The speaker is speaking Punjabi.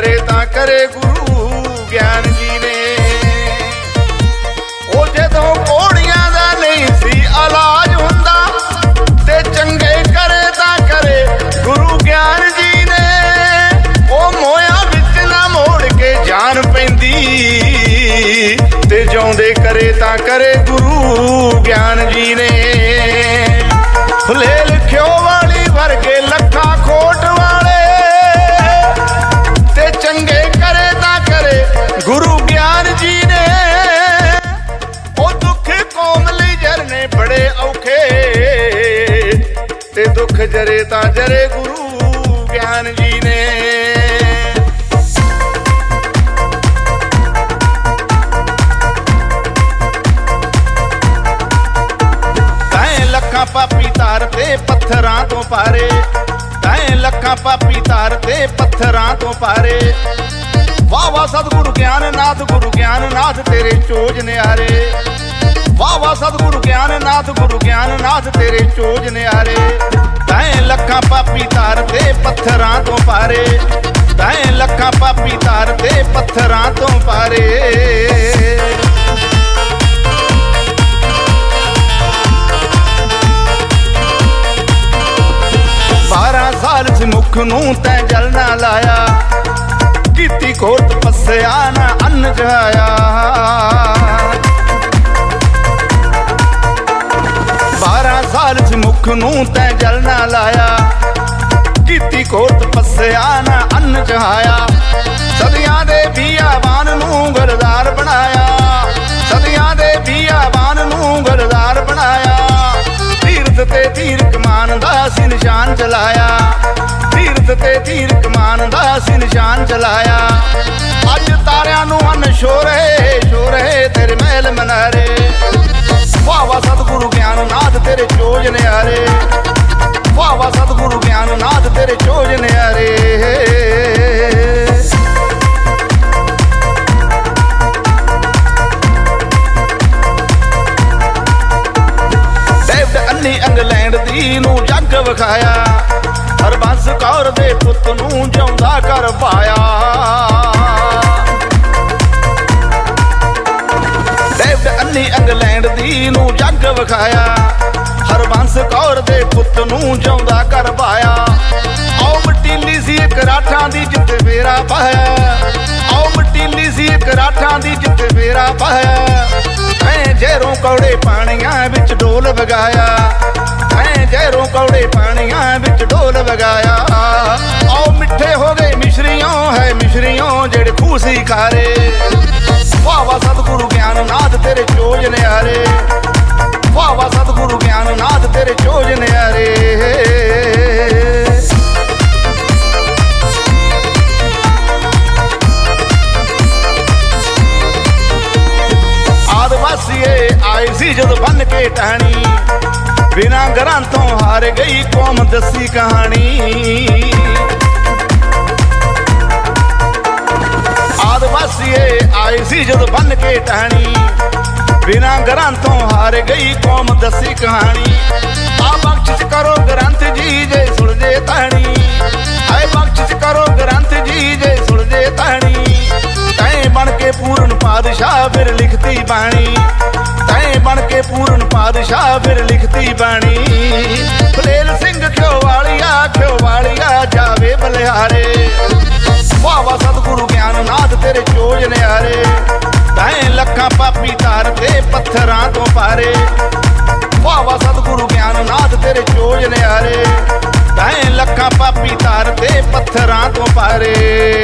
ਕਰੇ ਤਾਂ ਕਰੇ ਗੁਰੂ ਗਿਆਨ ਜੀ ਨੇ। ਉਹ ਜਦੋਂ ਕੋੜੀਆਂ ਦਾ ਨਹੀਂ ਸੀ ਇਲਾਜ ਹੁੰਦਾ, ਤੇ ਚੰਗੇ ਕਰੇ ਤਾਂ ਕਰੇ ਗੁਰੂ ਗਿਆਨ ਜੀ ਨੇ। ਉਹ ਮੋਇਆ ਵਿੱਚ ਨਾ ਮੋੜ ਕੇ ਜਾਨ ਪੈਂਦੀ, ਤੇ ਜਿਉਂਦੇ ਕਰੇ ਤਾਂ ਕਰੇ ਗੁਰੂ ਗਿਆਨ ਜੀ ਨੇ। ਦੁੱਖ ਜਰੇ ਤਾਂ ਜਰੇ ਗੁਰੂ ਗਿਆਨ ਜੀ ਨੇ। ਤੈਂ ਲੱਖਾਂ ਪਾਪੀ ਧਾਰ ਤੇ ਪੱਥਰਾਂ ਤੋਂ ਪਾਰੇ। ਤੈਂ ਲੱਖਾਂ ਪਾਪੀ ਧਾਰ ਤੇ ਪੱਥਰਾਂ ਤੋਂ ਪਾਰੇ। ਵਾਹ ਵਾਹ ਸਤਿਗੁਰੂ ਗਿਆਨ, ਨਾਥ ਗੁਰੂ ਗਿਆਨ, ਨਾਥ ਤੇਰੇ ਚੋਜ ਨਿਆਰੇ। ਵਾਹ ਵਾਹ ਸਤਿਗੁਰੂ ਗਿਆਨਨਾਥ, ਗੁਰੂ ਗਿਆਨਨਾਥ ਤੇਰੇ ਚੋਜ ਨਿਆਰੇ। ਤੈਂ ਲੱਖਾਂ ਪਾਪੀ ਤਾਰ ਤੇ ਪੱਥਰਾਂ ਤੋਂ ਪਾਰੇ। ਤੈਂ ਲੱਖਾਂ ਪਾਪੀ ਤਾਰ ਤੇ ਪੱਥਰਾਂ ਤੋਂ ਪਾਰੇ। ਬਾਰਾਂ ਸਾਲ ਚ ਮੁਖ ਨੂੰ ਤੈ ਜਲ ਲਾਇਆ। ਕੀਤੀ ਕੋਟ ਪਸਿਆ ਨਾ ਅੰਨ ਜਾਇਆ ਸਾਲ ਨੂੰ ਤੈਂ ਜਲ ਨਾ ਲਾਇਆ। ਕੀਤੀ ਕੋਟ ਤਪੱਸਿਆ ਨਾ ਅੰਨ ਚਹਾਇਆ। ਸਦੀਆਂ ਦੇ ਬੀਆਬਾਨ ਨੂੰ ਗਰਦਾਰ ਬਣਾਇਆ। ਸਦੀਆਂ ਦੇ ਬੀਆਬਾਨ ਨੂੰ ਗਰਦਾਰ ਬਣਾਇਆ। ਤੀਰਥ ਤੇ ਤੀਰ ਕਮਾਨ ਦਾ ਸੀ ਨਿਸ਼ਾਨ ਚਲਾਇਆ। ਤੀਰਥ ਤੇ ਤੀਰ ਕਮਾਨ ਦਾ ਸੀ ਨਿਸ਼ਾਨ ਚਲਾਇਆ। ਅੱਜ ਤਾਰਿਆਂ ਨੂੰ ਹਨ ਇੰਗਲੈਂਡ ਨੂੰ ਜੱਗ ਵਿਖਾਇਆ। ਹਰਬੰਸ ਕੌਰ ਦੇ ਪੁੱਤ ਨੂੰ ਜਿਉਂਦਾ ਕਰ ਪਾਇਆ। ਡੇਵਿਡ ਅੰਨੀ ਇੰਗਲੈਂਡ ਦੀ ਨੂੰ ਜੱਗ ਵਿਖਾਇਆ। ਹਰਬੰਸ ਕੌਰ ਦੇ ਪੁੱਤ ਨੂੰ ਜਿਉਂਦਾ ਕਰ ਪਾਇਆ। ਆਓ ਮਟੀਲੀ ਸੀ ਇੱਕ ਰਾਠਾਂ ਦੀ ਜਿੱਤ ਵੇਰਾ ਪਾਇਆ। ਆਓ ਮਟੀਲੀ ਸੀ ਇੱਕ ਰਾਠਾਂ ਦੀ ਜਿੱਤ ਵੇਰਾ ਪਾਇਆ। ਮੈਂ ਜੈਰੋਂ ਕੌੜੇ ਪਾਣੀਆਂ ਵਿੱਚ ਡੋਲ ਵਗਾਇਆ। ਐ ਕੌੜੇ ਪਾਣੀਆਂ ਵਿੱਚ ਡੋਲ ਵਗਾਇਆ। ਆਓ ਮਿੱਠੇ ਹੋ ਗਏ ਮਿਸ਼ਰੀਆਂ, ਹੈ ਮਿਸ਼ਰੀਆਂ ਜਿਹੜੇ ਖੂਸੀ ਖਾਰੇ। ਵਾਹ ਸਤਿਗੁਰੂ ਗਿਆਨ ਗਿਆਨਨਾਥ ਤੇਰੇ ਚੋਜ ਨਿਆਰੇ। ਵਾਹ ਵਾਹ ਸਤਿਗੁਰੂ ਗਿਆਨਨਾਥ ਤੇਰੇ ਚੋਜ ਨਿਆਰੇ। ਆਦਵਾਸੀਏ ਆਏ ਸੀ ਜਦੋਂ ਬੰਨ ਕੇ ਟਾਣੀ ਬਿਨਾਂ ਘਰਾਂ ਤੋਂ ਹਾਰ ਗਈ ਕੌਮ ਦੱਸੀ ਕਹਾਣੀ। ਆਦਵਾਸੀਏ ਆਏ ਸੀ ਜਦ ਬੰਨ ਕੇ ਟਾਣੀ ਬਿਨਾਂ ਘਰਾਂ ਤੋਂ ਹਾਰ ਗਈ ਕੌਮ ਦੱਸੀ ਕਹਾਣੀ। ਪੂਰਨ ਫਿਰ ਲਿਖਤੀ ਬਾਣੀ। ਫਲੇਲ ਸਿੰਘ ਖਿਓ ਵਾਲੀਆ ਖਿਓ ਵਾਲੀਆ ਜਾਵੇ ਬਲਿਹਾਰੇ। ਵਾਹ ਵਾਹ ਸਤਿਗੁਰੂ ਗਿਆਨਨਾਥ ਤੇਰੇ ਚੋਜ ਨਿਆਰੇ ਤੈਂ ਲੱਖਾਂ ਪਾਪੀ ਧਾਰ ਤੇ ਪੱਥਰਾਂ ਤੋਂ ਪਾਰੇ। ਵਾਹ ਸਤਿਗੁਰੂ ਗਿਆਨ ਨਾਥ ਤੇਰੇ ਚੋਜ ਨਿਆਰੇ ਤੈਂ ਲੱਖਾਂ ਪਾਪੀ ਧਾਰ ਤੇ ਪੱਥਰਾਂ ਤੋਂ ਪਾਰੇ।